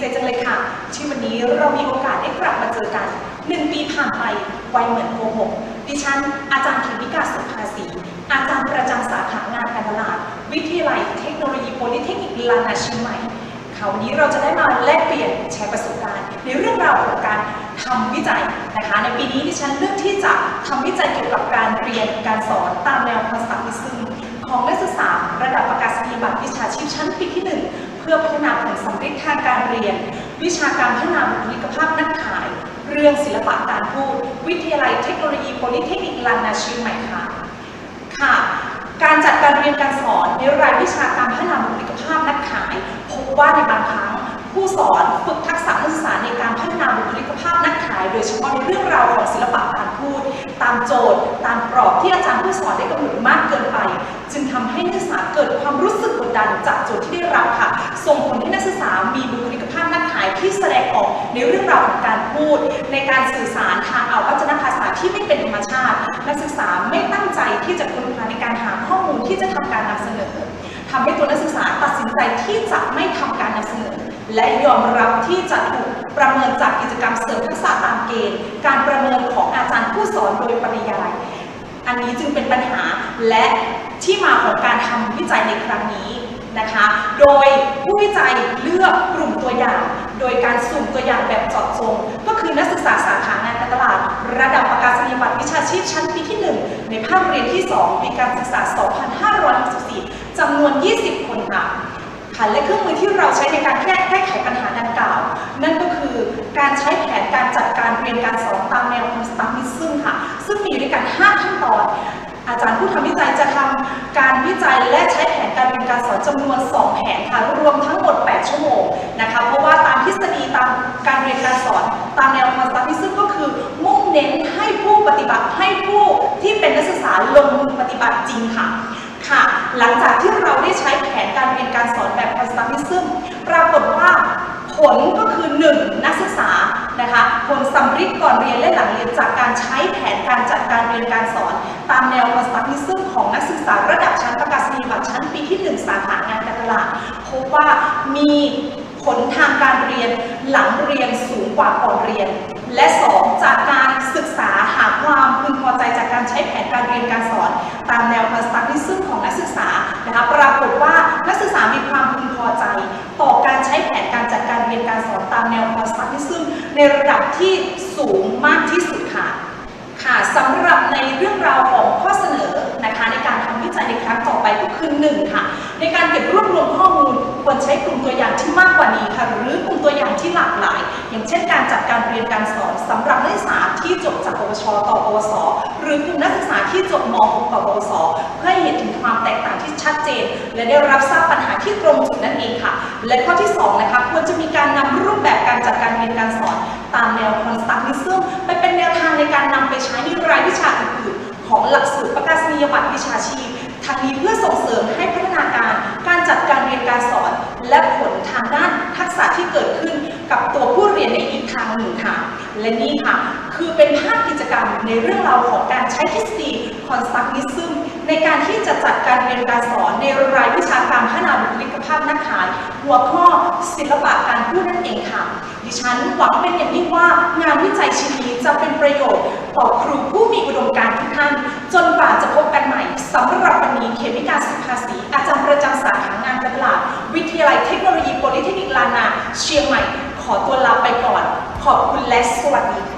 ใจจังเลยค่ะ ที่วันนี้เรามีโอกาสได้กลับมาเจอกันหนึ่งปีผ่านไปไวเหมือนโกหกดิฉัน อาจารย์คิมิกาสุภาษีอาจารย์ประจำสาขางานการตลาด วิทยาลัยเทคโนโลยีโพลิเทคนิคลานาชียงใหม่ค่ะวันนี้เราจะได้มาแลกเปลี่ยนแชร์ประสบการณ์ ในเรื่องราวของการทำวิจัยนะคะ ในปีนี้ดิฉันเลือกที่จะทำวิจัยเกี่ยวกับการเรียนการสอนตามแนวคอนสตรักทิซึมของนักศึกษาระดับประกาศนียบัตรวิชาชีพชั้นปีที่ 1 พื่อพัฒนาผลสำเร็จทางการเรียน วิชาการพัฒนาบุคลิกภาพนักขาย เรื่องศิลปะการพูด วิทยาลัยเทคโนโลยีโพลิเทคนิคลานาเชียงใหม่ค่ะค่ะ การจัดการเรียนการสอนในรายวิชาการพัฒนาบุคลิกภาพนักขาย พบว่าในบางครั้งผู้สอนฝึกทักษะนักศึกษาในการพัฒนาบุคลิกภาพนักขาย โดยเฉพาะในเรื่องราวของศิลปะการพูด ตามโจทย์ ตามกรอบที่าจารย์ผู้สอนได้กำหนดมากเกินไป จึงทำให้นักศึกษาเกิดความรู้สึกกดดันจากโจทย์ที่ได้รับค่ะ ส่งผลให้นักศึกษามีบุคลิกภาพนักขายที่แสดงออกในเรื่องราวของการพูด ในการสื่อสารทางเอาวัจนภาษาที่ไม่เป็นธรรมชาติ นักศึกษาไม่ตั้งใจที่จะค้นคว้าในการหาข้อมูลที่จะทำการนำเสนอทำให้ตัวนักศึกษาตัดสินใจที่จะไม่ทำการนำเสนอ และยอมรับที่จะถูกประเมินจากกิจกรรมเสริมทักษะตามเกณฑ์ การประเมินของอาจารย์ผู้สอนโดยปริยาย อันนี้จึงเป็นปัญหาและที่มาของการทำวิจัยในครั้งนี้นะคะ โดยผู้วิจัยเลือกกลุ่มตัวอย่าง โดยการสุ่มตัวอย่างแบบเจาะจง ก็คือนักศึกษาสาขางานการตลาด ระดับประกาศนียบัตรวิชาชีพชั้นปีที่ 1 ในภาคเรียนที่ 2 ปีการศึกษา 2564จำนวน 20 คนค่ะค่ะและเครื่องมือที่เราใช้ในการแก้แก้ไขปัญหาดังกล่าว นั่นก็คือการใช้แผนการจัดการเรียนการสอนตามแนวคอนสตัมมิซึมค่ะ ซึ่งมีด้วยกัน 5 ขั้นตอน อาจารย์ผู้ทำวิจัยจะทำการวิ จัยและใช้แผนการเรียนการสอนจำนวน 2 แผนค่ะรวมทั้งหมด 8 ชั่วโมงนะคะเพราะว่าตามทฤษฎีตามการเรียนการสอนตามแนวคอนสตัมมิซึ่งก็คือมุ่งเน้นให้ผู้ปฏิบัติให้ผู้ที่เป็นนักศึกษาลงมือปฏิบัติจริงค่ะค่ะ หลังจากที่เราได้ใช้แผนการเรียนการสอนแบบคอนสตัมมิซึมปรากฏว่า ผลก็คือ1นักศึกษานะคะผลสำริดก่อนเรียนและหลังเรียนจากการใช้แผนการจัดการเรียนการสอน ตามแนวคอนสตัมมิซึมของนักศึกษาระดับชั้นประกาศนียบัตรชั้นปีที่ 1 สาขางานการตลาดพบว่ามีผลทางการเรียนหลังเรียนสูงกว่าก่อนเรียน และ 2 จากการศึกษาหาความพึงพอใจจากการใช้แผนการเรียนการสอน ตามแนวคอนสตัมมิซึมของนักศึกษานะคะปรากฏว่านักศึกษามีความพึงพอใจ ในระดับที่สูงมากที่สุดค่ะ ค่ะสำหรับในเรื่องราว ที่หลากหลาย อย่างเช่นการจัดการเรียนการสอนสำหรับนักศึกษาที่จบจากปวชต่อปวส หรือกลุ่มนักศึกษาที่จบม .6 ต่อปวส เพื่อให้เห็นถึงความแตกต่างที่ชัดเจน และได้รับทราบปัญหาที่ตรงจุดนั่นเองค่ะ และข้อที่สองนะคะควรจะมีการนำรูปแบบการจัดการเรียนการสอน ตามแนวคอนสตักนิซึมไปเป็นแนวทางในการนำไปใช้ในรายวิชาอื่นๆของหลักสูตรประกาศนียบัตรวิชาชีพทางนี้เพื่อส่งเสริมให้พัฒนาการ การจัดการเรียนการสอน และผลทางด้านทักษะที่เกิดขึ้น กับตัวผู้เรียนในอีกทางหนึ่งค่ะ และนี่ค่ะ คือเป็นภาพกิจกรรมในเรื่องราวของการใช้ทฤษฎีคอนสตรักนิซึมในการที่จะจัดการเรียนการสอนในรายวิชาการพัฒนาบุคลิกภาพนักขายหัวข้อศิลปะการพูดนั่นเองค่ะ ดิฉันหวังเป็นอย่างยิ่งว่างานวิจัยชิ้นนี้จะเป็นประโยชน์ต่อครูผู้มีอุดมการณ์ทุกท่าน จนกว่าจะพบกันใหม่สำหรับวันนี้เขมิกาสุภาษี อาจารย์ประจำสาขางานการตลาด วิทยาลัยเทคโนโลยีโพลิเทคนิคลานา เชียงใหม่ ขอตัวลาไปก่อน ขอบคุณและสวัสดีค่ะ